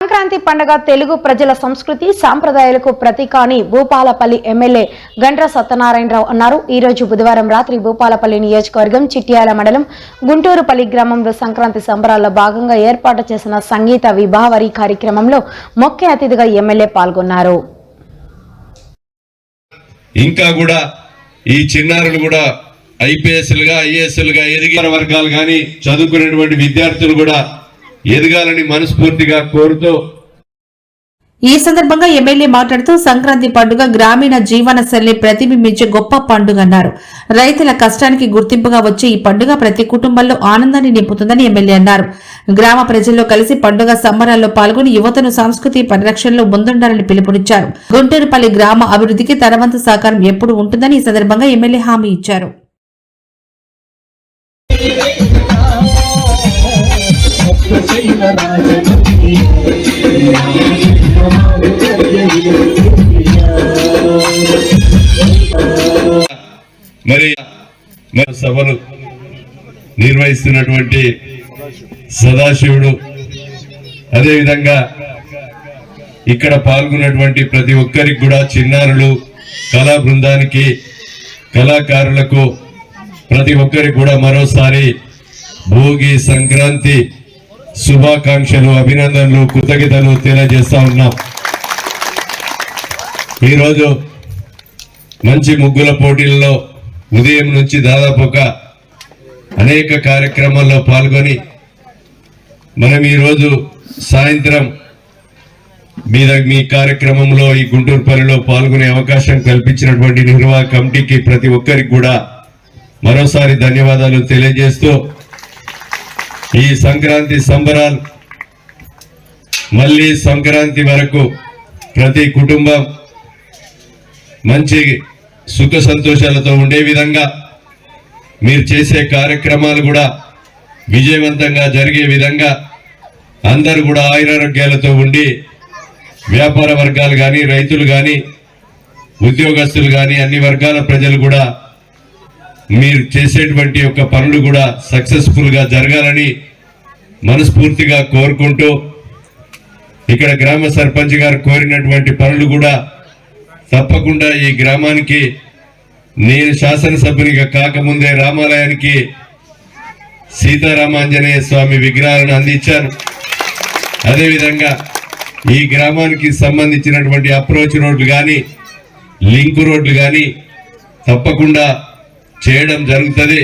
సంక్రాంతి పండుగ తెలుగు ప్రజల సంస్కృతి సాంప్రదాయాలకు ప్రతీక అని భూపాలపల్లి ఎమ్మెల్యే గండ్ర సత్యనారాయణరావు అన్నారు. ఈ రోజు బుధవారం రాత్రి భూపాలపల్లి నియోజకవర్గం చిట్యాల మండలం గుంటూరుపల్లి గ్రామంలో సంక్రాంతి సంబరాల్లో భాగంగా ఏర్పాటు చేసిన సంగీత విభావరి కార్యక్రమంలో ముఖ్య అతిథిగా ఎమ్మెల్యే పాల్గొన్నారు. ఇంకా కూడా ఈ చిన్నారులు కూడా ఐపీఎస్లుగా ఐఏఎస్లుగా ఎదిగిన వర్గాలు కానీ చదువుకునేటువంటి విద్యార్థులు కూడా ఎదగాలని మనస్ఫూర్తిగా కోరుతూ ఈ సందర్భంగా ఎమ్మెల్యే మాట్లాడుతూ సంక్రాంతి పండుగ గ్రామీణ జీవన శైలిని ప్రతిబింబించే గొప్ప పండుగ అన్నారు రైతుల కష్టానికి గుర్తింపుగా వచ్చే ఈ పండుగ ప్రతి కుటుంబంలో ఆనందాన్ని నింపుతుందని ఎమ్మెల్యే అన్నారు. గ్రామ ప్రజల్లో కలిసి పండుగ సంబరాల్లో పాల్గొని యువతను సంస్కృతి పరిరక్షణలో ముందుండాలని పిలుపునిచ్చారు. గుంటూరుపల్లి గ్రామ అభివృద్ధికి తనవంతు సహకారం ఎప్పుడు ఉంటుందని ఈ సందర్భంగా ఎమ్మెల్యే హామీ ఇచ్చారు. మరి మరి సభలు నిర్వహిస్తున్నటువంటి సదాశివుడు అదేవిధంగా ఇక్కడ పాల్గొన్నటువంటి ప్రతి ఒక్కరికి కూడా చిన్నారులు కళా బృందానికి కళాకారులకు ప్రతి ఒక్కరికి కూడా మరోసారి భోగి సంక్రాంతి శుభాకాంక్షలు అభినందనలు కృతజ్ఞతలు తెలియజేస్తా ఉన్నాం. ఈరోజు మంచి ముగ్గుల పోటీల్లో ఉదయం నుంచి దాదాపు ఒక అనేక కార్యక్రమాల్లో పాల్గొని మనం ఈరోజు సాయంత్రం మీ మీ కార్యక్రమంలో ఈ గుంటూరు పల్లెలో పాల్గొనే అవకాశం కల్పించినటువంటి నిర్వాహక కమిటీకి ప్రతి ఒక్కరికి కూడా మరోసారి ధన్యవాదాలు తెలియజేస్తూ ఈ సంక్రాంతి సంబరాలు మళ్ళీ సంక్రాంతి వరకు ప్రతి కుటుంబం మంచి సుఖ సంతోషాలతో ఉండే విధంగా మీరు చేసే కార్యక్రమాలు కూడా విజయవంతంగా జరిగే విధంగా అందరూ కూడా ఆయురారోగ్యాలతో ఉండి వ్యాపార వర్గాలు కానీ రైతులు కానీ ఉద్యోగస్తులు కానీ అన్ని వర్గాల ప్రజలు కూడా మీరు చేసేటువంటి యొక్క పనులు కూడా సక్సెస్ఫుల్గా జరగాలని మనస్ఫూర్తిగా కోరుకుంటూ ఇక్కడ గ్రామ సర్పంచ్ గారు కోరినటువంటి పనులు కూడా తప్పకుండా ఈ గ్రామానికి నేను శాసనసభ్యునిగా కాకముందే రామాలయానికి సీతారామాంజనేయ స్వామి విగ్రహాలను అందించాను. అదేవిధంగా ఈ గ్రామానికి సంబంధించినటువంటి అప్రోచ్ రోడ్లు కానీ లింక్ రోడ్లు కానీ తప్పకుండా చేయడం జరుగుతుంది.